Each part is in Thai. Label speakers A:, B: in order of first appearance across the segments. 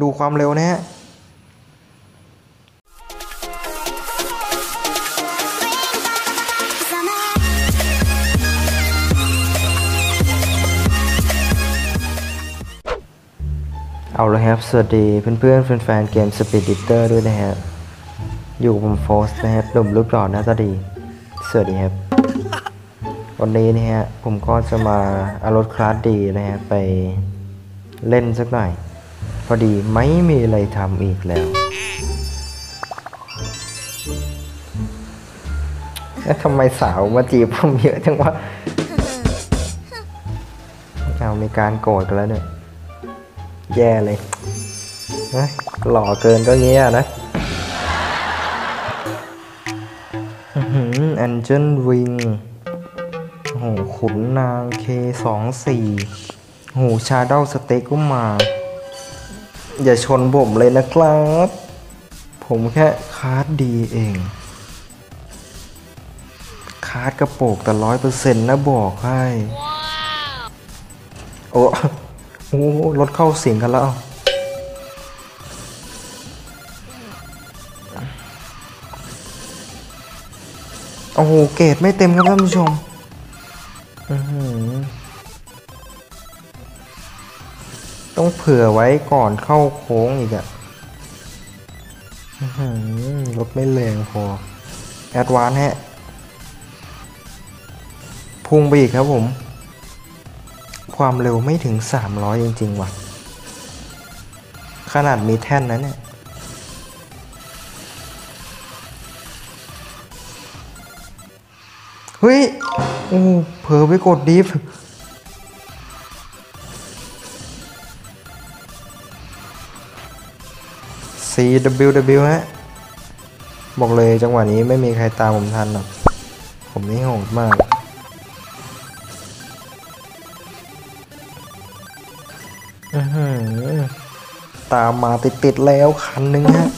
A: ดูความเร็วนะฮะเอาเลยครับ สวัสดีเพื่อนๆแฟนๆเกม Speed Eater ด้วยนะฮะอยู่กับผมโฟสนะครับหนุ่มรูปหล่อหน้าตาดี สวัสดีครับ วันนี้นะฮะผมก็จะมาเอารถคลาสดีนะฮะไปเล่นสักหน่อย พอดีไม่มีอะไรทำอีกแล้วแล้วทำไมสาวมาจีบผมเยอะจังวะเอามีการโกรธกันแล้วเนี่ย แย่เลยหล่อเกินก็เงี้ยนะแอนเจนวิงโอ้โหขุนนางเคสองสี่โหชาเด้าสเต็กก็มา อย่าชนผมเลยนะครับ ผมแค่คาร์ดดีเอง คาร์ดกระโปกแต่ร้อยเปอร์เซ็นต์นะบอกให้ โอ้โอ้รถเข้าเสียงกันแล้วโอ้โห เกรดไม่เต็มครับท่านผู้ชม อือหือ ต้องเผื่อไว้ก่อนเข้าโค้งอีกอะรถไม่แรงพอ แอดวานฮะ พุ่งไปอีกครับผม ความเร็วไม่ถึง 300 จริง ๆ ว่ะ ขนาดมีแท่นนะเนี่ย เฮ้ย โอ้เผลอไปกดดิฟ CWW ฮะ บอกเลยจังหวะนี้ไม่มีใครตามผมทันหรอก ผมนี่โหดมากอือหือตามมาติดๆแล้วคันหนึ่งฮะ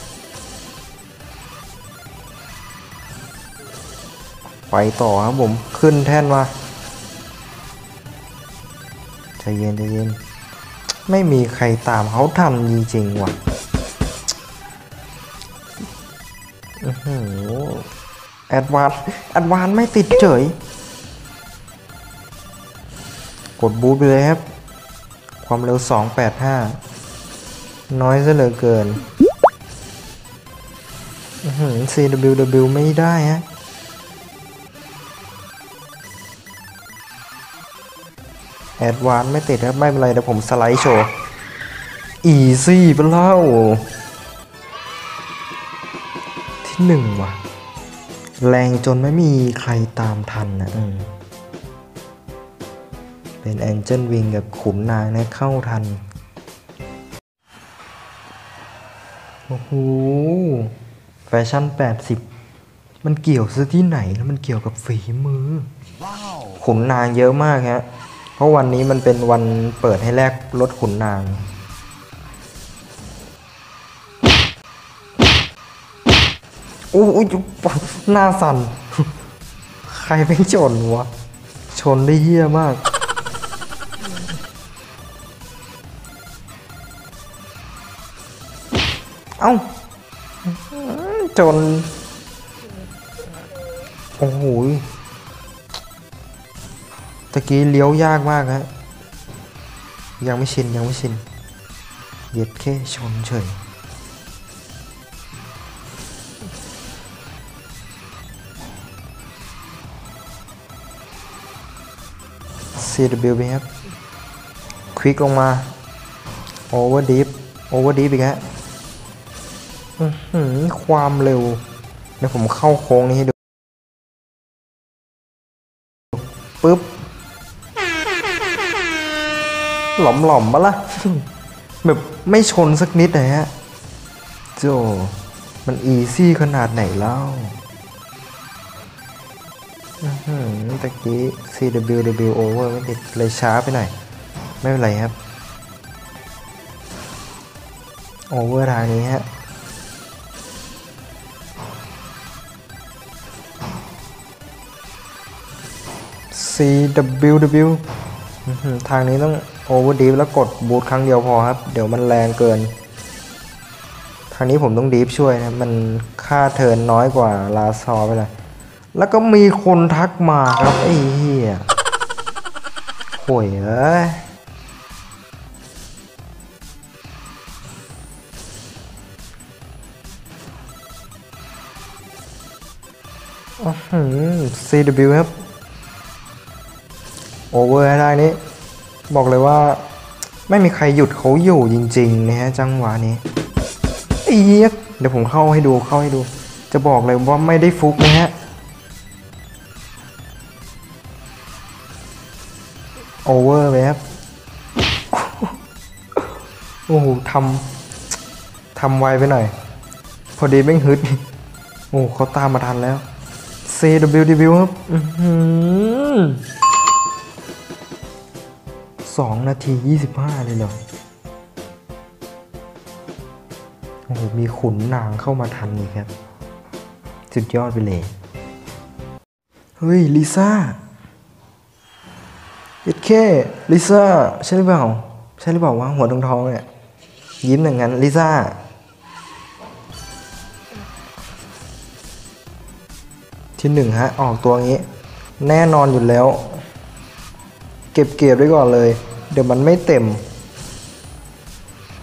A: ไปต่อครับผม ขึ้นแท่นมาใจเย็นใจเย็น ไม่มีใครตามเขาทันจริงๆว่ะ อื้อหือแอดวานแอดวานไม่ติดเฉย กดบูทไปเลยครับ ความเร็ว 285 น้อยซะเหลือเกินหือ CWW ไม่ได้ฮะแอดวานไม่ติดครับ ไม่เป็นไรเดี๋ยวผมสไลด์โชว์ อีซี่ไปเล่า หนึ่งว่ะ แรงจนไม่มีใครตามทันนะอืมเป็นแองเจิลวิงกับขุนนางนะเข้าทัน โอ้โห แฟชั่น 80 มันเกี่ยวซะที่ไหนแล้วมันเกี่ยวกับฝีมือ ขุนนางเยอะมากฮะ เพราะวันนี้มันเป็นวันเปิดให้แลกรถขุนนาง อ้ยหน้าสั่น ใครเป็นชนวะ ชนได้เหี้ยมาก เอ้าจน โอ้โหตะกี้เลี้ยวยากมากฮะยังไม่ชิน ยังไม่ชินเย็ดแค่ชนเฉย CWB ครับควิกลงมาโอเวอร์ดีฟโอเวอร์ดีฟอีกฮะความเร็วเดี๋ยวผมเข้าโค้งนี้ให้ดูปึ๊บ หลอมหลอมๆปะล่ะ แบบไม่ชนสักนิดเลยฮะ โจ มันอีซี่ขนาดไหนเล่า ตะกี้ CWW over ไม่ติดเลยช้าไปหน่อย ไม่เป็นไรครับ โอเวอร์ทางนี้ฮะ CWW อื้อหือทางนี้ต้องโอเวอร์ดีฟแล้วกดบูทครั้งเดียวพอครับ เดี๋ยวมันแรงเกินรั้งนี้ผมต้องดีฟช่วยนะ มันค่าเทิร์นน้อยกว่าลาซอไปเลย แล้วก็มีคนทักมาครับไอ้เหี้ยโห่วยเอ้ยอื้อ CW ครับ โอเวอร์ให้ได้นี้ บอกเลยว่าไม่มีใครหยุดเขาอยู่จริงๆนะฮะจังหวะนี้เอียเดี๋ยวผมเข้าให้ดูเข้าให้ดู จะบอกเลยว่าไม่ได้ฟุกนะฮะ โอเวอร์ไปครับ โอ้โหทำทำไวไปหน่อย พอดีแม่งฮึด โอ้เขาตามมาทันแล้ว CWDW ครับสองนาทียี่สิบห้าเลยเหรอ โอ้โห มีขุนนางเข้ามาทันอีกครับ สุดยอดไปเลย เฮ้ย ลิซ่า เอ็ดเคลิซ่าใช่หรือเปล่าใช่หรือเปล่าวะหัวทองทองๆเนี่ยยิ้มอย่างนั้นลิซ่าที่หนึ่งฮะ ออกตัวงี้ แน่นอนอยู่แล้ว เก็บเกียไว้ก่อนเลย เดี๋ยวมันไม่เต็ม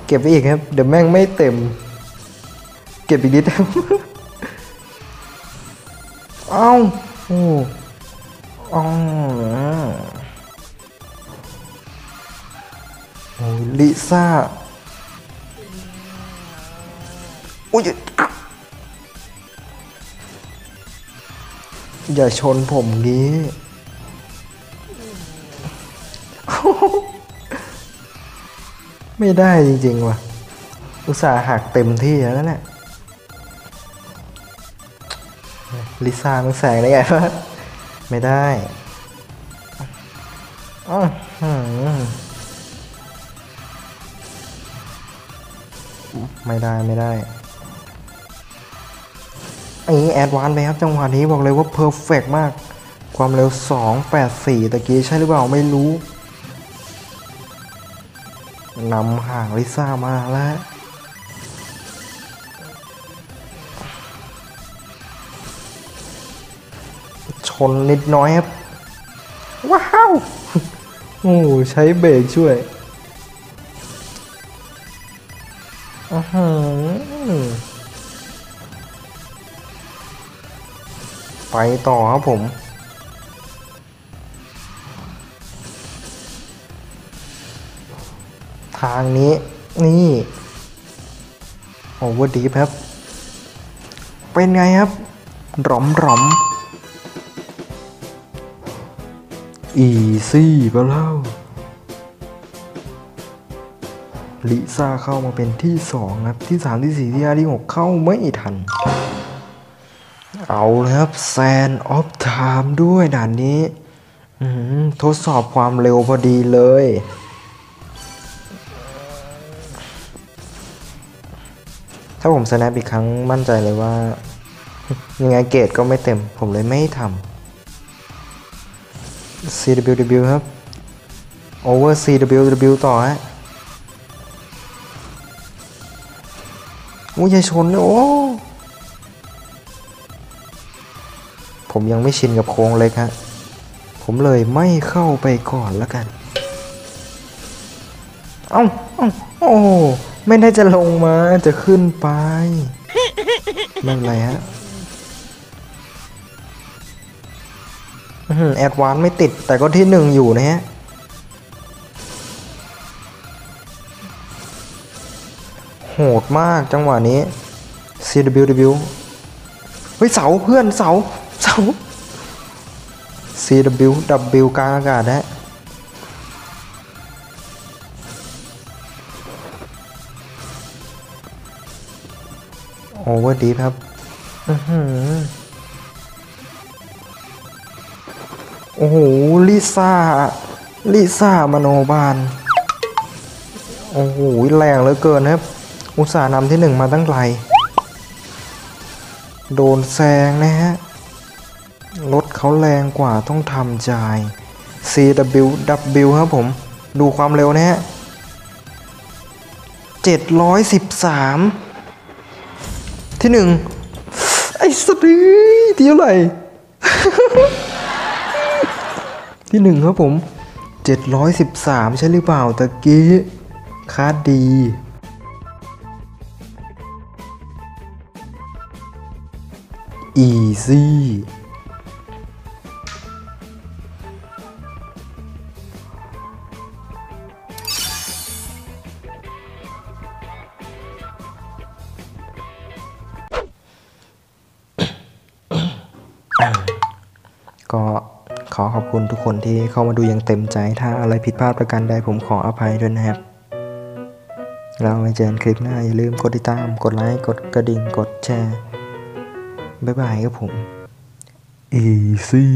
A: เก็บไปอีกครับ เดี๋ยวแม่งไม่เต็ม เก็บอีกนิดเอ้าโอ้อ๋อ โอ้ยลิซ่าอุ้ยอย่าชนผมงี้ไม่ได้จริงๆว่ะ อุตส่าห์หักเต็มที่แล้วนั่นแหละลิซ่ามันแสงได้ไงวะไม่ได้อ้าวหือ ไม่ได้ไม่ได้อันนี้แอดวานไปครับจังหวะนี้บอกเลยว่าเพอร์เฟกมาก ความเร็ว 284ตะกี้ใช่หรือเปล่าไม่รู้นำห่างลิซ่ามาแล้วชนนิดน้อยครับ ว้าว โอ้ใช้เบรกช่วย อื้อหือไปต่อครับผมทางนี้นี่โอเวอร์ดีครับ เป็นไงครับหรอมหรอมอีซี่ไปแล้ว ลิซ่าเข้ามาเป็นที่สองครับที่สามที่สี่ที่ห้าที่หกเข้าไม่ทัน เอาเลยครับแซนออฟไทม์ด้วยด่านนี้ทดสอบความเร็วพอดีเลย ถ้าผมสแนปอีกครั้งมั่นใจเลยว่า ยังไงเกรดก็ไม่เต็ม ผมเลยไม่ทำ CWW ครับ over CWW ต่อฮะ อุ้ยอย่ชนเลยโอ้ ผมยังไม่ชินกับโค้งเล็กฮะ ผมเลยไม่เข้าไปก่อนแล้วกัน เอ้าเอ้าโอ้ไม่ได้จะลงมาจะขึ้นไปไม่เป็นไรฮะแอดวานไม่ติดแต่ก็ที่หนึ่งอยู่นะฮะ โหดมากจังหวะนี้ CWW เฮ้ยเสาเพื่อนเสาเสา CW W กลางอากาศนะโอเวอร์ดีครับอือหือโอ้โห ลิซ่า ลิซ่ามโนบาล โอ้โห แรงเหลือเกินครับ อุตส่าห์นำที่หนึ่งมาตั้งไกล โดนแซงนะฮะ รถเขาแรงกว่าต้องทำใจ CWW ครับผม ดูความเร็วนะฮะ 713 ที่หนึ่งไอ้สตีที่เท่าไหร่ ที่หนึ่งครับผมเจ็ดร้อยสิบสามใช่หรือเปล่าตะกี้คาดดี อีซี่ก็ขอขอบคุณทุกคนที่เข้ามาดูอย่างเต็มใจ ถ้าอะไรผิดพลาดประการใดผมขออภัยด้วยนะครับ เราไว้เจอกันคลิปหน้า อย่าลืมกดติดตาม กดไลค์ กดกระดิ่ง กดแชร์ บ๊ายบายครับผม Easy